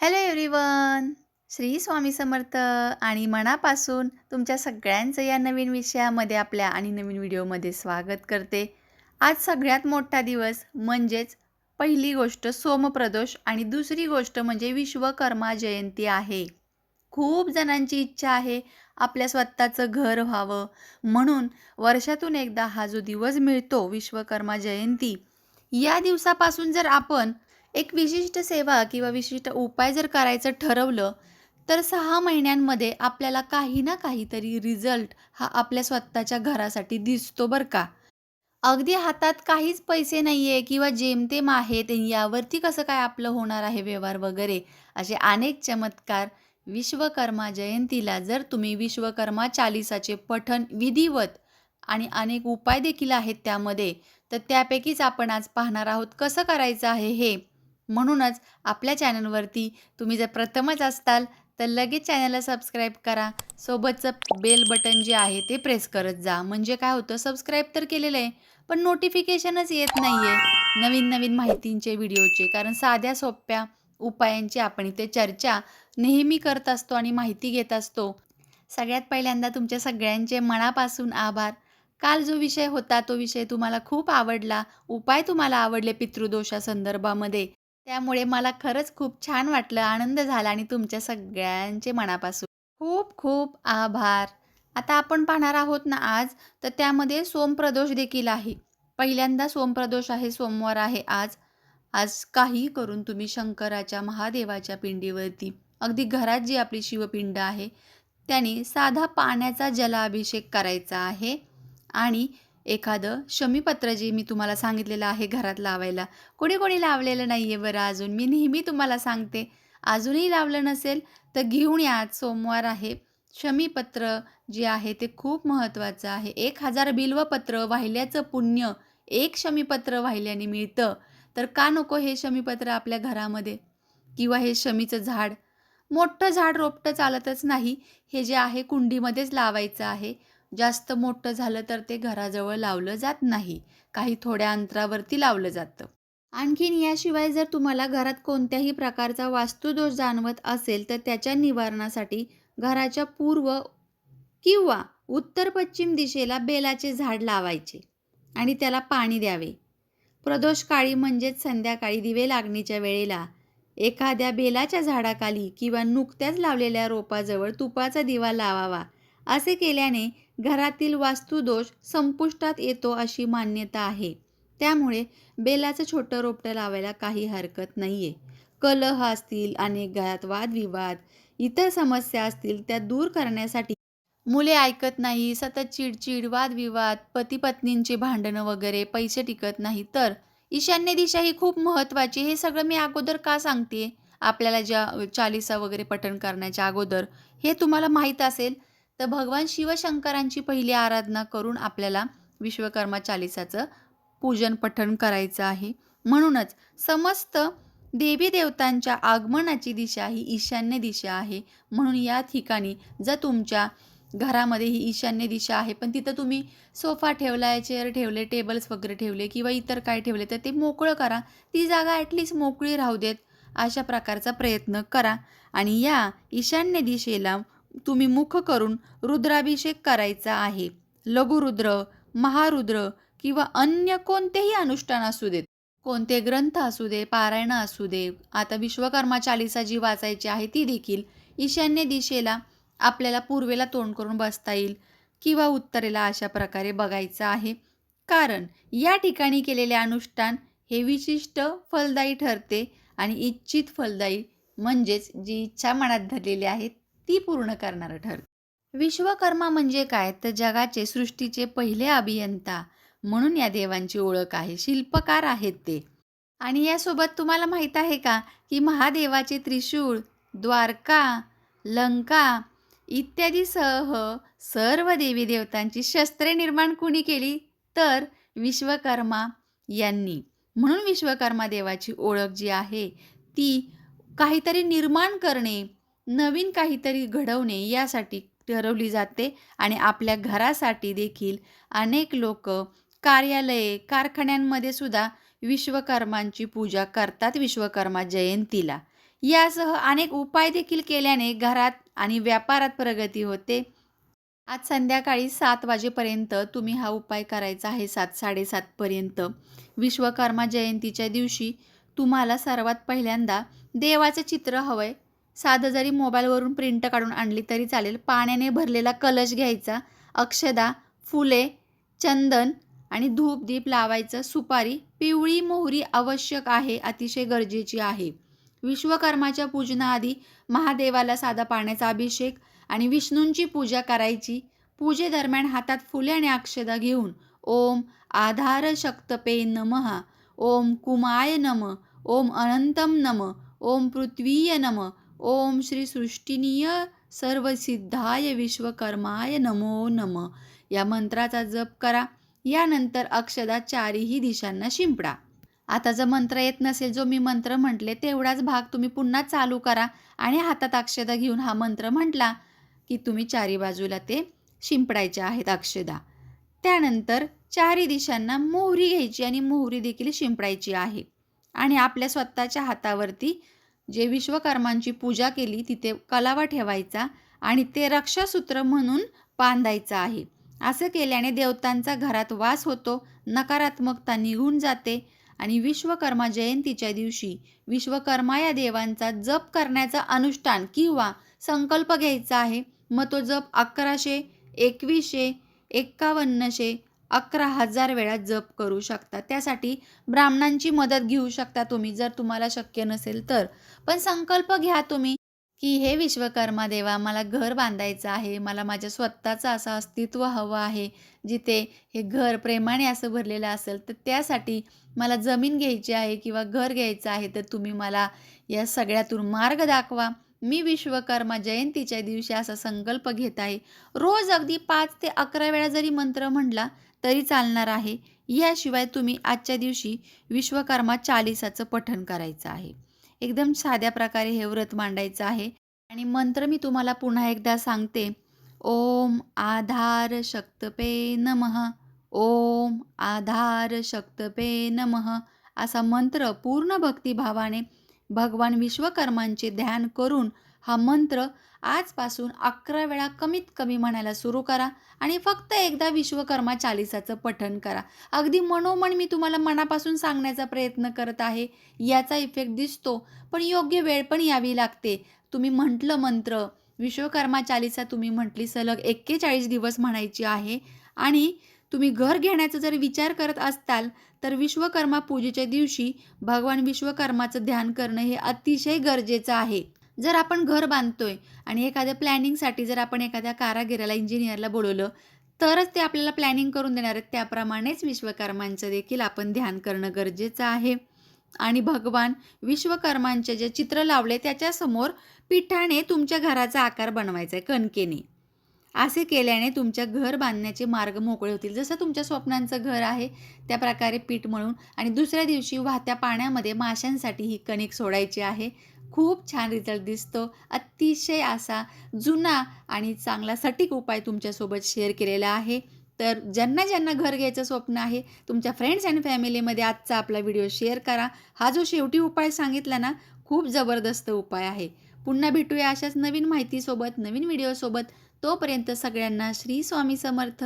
Hello everyone Shri Swami Samarth आणि मनापासून तुमच्या सगळ्यांचं या नवीन विषयामध्ये आपल्या आणि नवीन व्हिडिओमध्ये स्वागत करते. आज सगळ्यात मोठा दिवस म्हणजेच पहिली गोष्ट सोमप्रदोष आणि दुसरी गोष्ट म्हणजे विश्वकर्मा जयंती आहे. खूप जणांची इच्छा आहे आपल्या स्वतःचं घर व्हावं. म्हणून वर्षातून एकदा हा जो दिवस मिळतो विश्वकर्मा जयंती या दिवसापासून जर आपण एक विशिष्ट सेवा किंवा विशिष्ट उपाय जर करायचं ठरवलं तर सहा महिन्यांमध्ये आपल्याला काही ना काहीतरी रिझल्ट हा आपल्या स्वतःच्या घरासाठी दिसतो बरं का. अगदी हातात काहीच पैसे नाही आहे किंवा जेमतेम आहेत यावरती कसं काय आपलं होणार आहे व्यवहार वगैरे असे अनेक चमत्कार विश्वकर्मा जयंतीला जर तुम्ही विश्वकर्मा चालिसाचे पठण विधिवत आणि अनेक उपाय देखील आहेत त्यामध्ये तर त्यापैकीच आपण आज पाहणार आहोत कसं करायचं आहे हे. म्हणूनच आपल्या चॅनलवरती तुम्ही जर प्रथमच असताल तर लगेच चॅनलला सबस्क्राईब करा. सोबतचं बेल बटन जे आहे ते प्रेस करत जा. म्हणजे काय होतं सबस्क्राईब तर केलेलं आहे पण नोटिफिकेशनच येत नाही आहे नवीन नवीन माहितींचे व्हिडिओचे कारण साध्या सोप्या उपायांची आपण इथे चर्चा नेहमी करत असतो आणि माहिती घेत असतो. सगळ्यात पहिल्यांदा तुमच्या सगळ्यांचे मनापासून आभार. काल जो विषय होता तो विषय तुम्हाला खूप आवडला. उपाय तुम्हाला आवडले पितृदोषा संदर्भामध्ये त्यामुळे मला खरंच खूप छान वाटलं आनंद झाला आणि तुमच्या सगळ्यांचे मनापासून खूप खूप आभार. आता आपण पाहणार आहोत ना आज तर त्यामध्ये सोमप्रदोष देखील आहे. पहिल्यांदा सोमप्रदोष आहे सोमवार आहे आज. आज काही करून तुम्ही शंकराच्या महादेवाच्या पिंडीवरती अगदी घरात जी आपली शिवपिंड आहे त्याने साधा पाण्याचा जलाभिषेक करायचा आहे. आणि एखादं शमीपत्र जे मी तुम्हाला सांगितलेलं आहे घरात लावायला. कोणी कोणी लावलेलं नाही आहे बरं अजून. मी नेहमी तुम्हाला सांगते अजूनही लावलं नसेल तर घेऊन या. आज सोमवार आहे. शमीपत्र जे आहे ते खूप महत्त्वाचं आहे. एक हजार बिल्वपत्र वाहिल्याचं पुण्य एक शमीपत्र वाहिल्याने मिळतं. तर का नको हे शमीपत्र आपल्या घरामध्ये? किंवा हे शमीचं झाड? मोठं झाड रोपटं चालतच नाही. हे जे आहे कुंडीमध्येच लावायचं आहे. जास्त मोठं झालं तर ते घराजवळ लावलं जात नाही. काही थोड्या अंतरावरती लावलं जातं. आणखीन याशिवाय जर तुम्हाला घरात कोणत्याही प्रकारचा वास्तुदोष जाणवत असेल तर त्याच्या निवारणासाठी घराच्या पूर्व किंवा उत्तर पश्चिम दिशेला बेलाचे झाड लावायचे आणि त्याला पाणी द्यावे. प्रदोष काळी म्हणजेच संध्याकाळी दिवे लागणीच्या वेळेला एखाद्या बेलाच्या झाडाखाली किंवा नुकत्याच लावलेल्या रोपाजवळ तुपाचा दिवा लावावा असे केल्याने घरातील वास्तुदोष संपुष्टात येतो अशी मान्यता आहे. त्यामुळे बेलाचं छोटं रोपटं लावायला काही हरकत नाही आहे कलह असतील अनेक घरात वादविवाद इतर समस्या असतील त्या दूर करण्यासाठी मुले ऐकत नाही सतत चिडचिड वादविवाद पती पत्नींचे भांडणं वगैरे पैसे टिकत नाही. तर ईशान्य दिशा ही खूप महत्त्वाची हे सगळं मी अगोदर का सांगते आपल्याला ज्या चालिसा वगैरे पठण करण्याच्या अगोदर हे तुम्हाला माहीत असेल. तर भगवान शिवशंकरांची पहिली आराधना करून आपल्याला विश्वकर्मा चालिसाचं पूजन पठण करायचं आहे. म्हणूनच समस्त देवी देवतांच्या आगमनाची दिशा ही ईशान्य दिशा आहे. म्हणून या ठिकाणी जर तुमच्या घरामध्ये ही ईशान्य दिशा आहे पण तिथं तुम्ही सोफा ठेवला आहे चेअर ठेवले टेबल्स वगैरे ठेवले किंवा इतर काय ठेवले तर ते मोकळं करा. ती जागा ॲटलिस्ट मोकळी राहू देत. अशा प्रकारचा प्रयत्न करा. आणि या ईशान्य दिशेला तुम्ही मुख करून रुद्राभिषेक करायचा आहे. लघुरुद्र महारुद्र किंवा अन्य कोणतेही अनुष्ठान असू देत. कोणते ग्रंथ असू दे पारायण असू दे आता विश्वकर्मा चालिसा जी वाचायची आहे ती देखील ईशान्य दिशेला आपल्याला पूर्वेला तोंड करून बसता येईल किंवा उत्तरेला अशा प्रकारे बघायचं आहे. कारण या ठिकाणी केलेले अनुष्ठान हे विशिष्ट फलदायी ठरते आणि इच्छित फलदायी म्हणजेच जी इच्छा मनात धरलेली आहे ती पूर्ण करणारं ठरतं. विश्वकर्मा म्हणजे काय? तर जगाचे सृष्टीचे पहिले अभियंता म्हणून या देवांची ओळख आहे. शिल्पकार आहेत ते. आणि यासोबत तुम्हाला माहीत आहे का? की महादेवाचे त्रिशूळ द्वारका लंका इत्यादीसह सर्व देवी देवतांची शस्त्रे निर्माण कुणी केली? तर विश्वकर्मा यांनी. म्हणून विश्वकर्मा देवाची ओळख जी आहे ती काहीतरी निर्माण करणे नवीन काहीतरी घडवणे यासाठी ठरवली जाते आणि आपल्या घरासाठी देखील अनेक लोक कार्यालये कारखान्यांमध्ये सुद्धा विश्वकर्मांची पूजा करतात विश्वकर्मा जयंतीला. यासह अनेक उपाय देखील केल्याने घरात आणि व्यापारात प्रगती होते. आज संध्याकाळी सात वाजेपर्यंत तुम्ही हा उपाय करायचा आहे. सात साडेसातपर्यंत विश्वकर्मा जयंतीच्या दिवशी तुम्हाला सर्वात पहिल्यांदा देवाचं चित्र हवं आहे साधं जरी मोबाईलवरून प्रिंट काढून आणली तरी चालेल. पाण्याने भरलेला कलश घ्यायचा अक्षदा फुले चंदन आणि धूप दीप लावायचं. सुपारी पिवळी मोहरी आवश्यक आहे अतिशय गरजेची आहे. विश्वकर्माच्या पूजनाआधी महादेवाला साधा पाण्याचा अभिषेक आणि विष्णूंची पूजा करायची. पूजेदरम्यान हातात फुले आणि अक्षदा घेऊन ओम आधार शक्तपे नमः ओम कुमाय नम ओम अनंतम नम ओम पृथ्वीय नम ओम श्री सृष्टिनीय सर्वसिद्धाय विश्वकर्माय नमो नम. या मंत्राचा जप करा. यानंतर अक्षदा चारीही दिशांना शिंपडा. आता जर मंत्र येत नसेल जो मी मंत्र म्हटले तेवढाच भाग तुम्ही पुन्हा चालू करा आणि हातात अक्षदा घेऊन हा मंत्र म्हटला की तुम्ही चारी बाजूला ते शिंपडायचे आहेत अक्षदा. त्यानंतर चारी दिशांना मोहरी घ्यायची आणि मोहरी देखील शिंपडायची आहे. आणि आपल्या स्वतःच्या हातावरती जे विश्वकर्मांची पूजा केली तिथे कलावा ठेवायचा आणि ते रक्षासूत्र म्हणून बांधायचं आहे. असं केल्याने देवतांचा घरात वास होतो नकारात्मकता निघून जाते आणि विश्वकर्मा जयंतीच्या दिवशी विश्वकर्मा या देवांचा जप करण्याचा अनुष्ठान किंवा संकल्प घ्यायचा आहे. मग तो जप अकराशे एकवीसशे एक्कावन्नशे अकरा हजार वेळा जप करू शकता. त्यासाठी ब्राह्मणांची मदत घेऊ शकता तुम्ही जर तुम्हाला शक्य नसेल तर. पण संकल्प घ्या तुम्ही की हे विश्वकर्मा देवा मला घर बांधायचं आहे मला माझ्या स्वतःचं असं अस्तित्व हवं आहे जिथे हे घर प्रेमाने असं भरलेलं असेल तर त्यासाठी मला जमीन घ्यायची आहे किंवा घर घ्यायचं आहे तर तुम्ही मला या सगळ्यातून मार्ग दाखवा. मी विश्वकर्मा जयंतीच्या दिवशी असा संकल्प घेत आहे. रोज अगदी पाच ते अकरा वेळा जरी मंत्र म्हटला तरी चालणार आहे. याशिवाय तुम्ही आजच्या दिवशी विश्वकर्मा चालिसाचं पठण करायचं आहे. एकदम साध्या प्रकारे हे व्रत मांडायचं आहे. आणि मंत्र मी तुम्हाला पुन्हा एकदा सांगते. ओम आधार शक्तपे नमः. ओम आधार शक्तपे नमः. असा मंत्र पूर्ण भक्तिभावाने भगवान विश्वकर्मांचे ध्यान करून हा मंत्र आजपासून अकरा वेळा कमीत कमी म्हणायला सुरू करा आणि फक्त एकदा विश्वकर्मा चालिसाचं पठण करा. अगदी मनोमन मी तुम्हाला मनापासून सांगण्याचा प्रयत्न करत आहे याचा इफेक्ट दिसतो पण योग्य वेळ पण यावी लागते. तुम्ही म्हटलं मंत्र विश्वकर्मा चालिसा तुम्ही म्हटली सलग एक्केचाळीस दिवस म्हणायची आहे आणि तुम्ही घर घेण्याचा जर विचार करत असताल तर विश्वकर्मा पूजेच्या दिवशी भगवान विश्वकर्माचं ध्यान करणं हे अतिशय गरजेचं आहे. जर आपण घर बांधतोय आणि एखाद्या प्लॅनिंगसाठी जर आपण एखाद्या कारागिराला इंजिनियरला बोलवलं तरच ते आपल्याला प्लॅनिंग करून देणार आहेत. त्याप्रमाणेच विश्वकर्मांचं देखील आपण ध्यान करणं गरजेचं आहे. आणि भगवान विश्वकर्मांचे जे चित्र लावले त्याच्यासमोर पिठाने तुमच्या घराचा आकार बनवायचा आहे कणकेने. असे केल्याने तुमच्या घर बांधण्याचे मार्ग मोकळे होतील. जसं तुमच्या स्वप्नांचं घर आहे त्या प्रकारे पीठ मळून आणि दुसऱ्या दिवशी वाहत्या पाण्यामध्ये माशांसाठी ही कणिक सोडायची आहे. खूप छान रिझल्ट दिसतो. अतिशय असा जुना आणि चांगला सटीक उपाय तुमच्यासोबत शेअर केलेला आहे. तर ज्यांना ज्यांना घर घ्यायचं स्वप्न आहे तुमच्या फ्रेंड्स अँड फॅमिलीमध्ये आजचा आपला व्हिडिओ शेअर करा. हा जो शेवटी उपाय सांगितला ना खूप जबरदस्त उपाय आहे. पुन्हा भेटूया अशाच नवीन माहितीसोबत नवीन व्हिडिओसोबत तोपर्यंत सगळ्यांना श्री स्वामी समर्थ.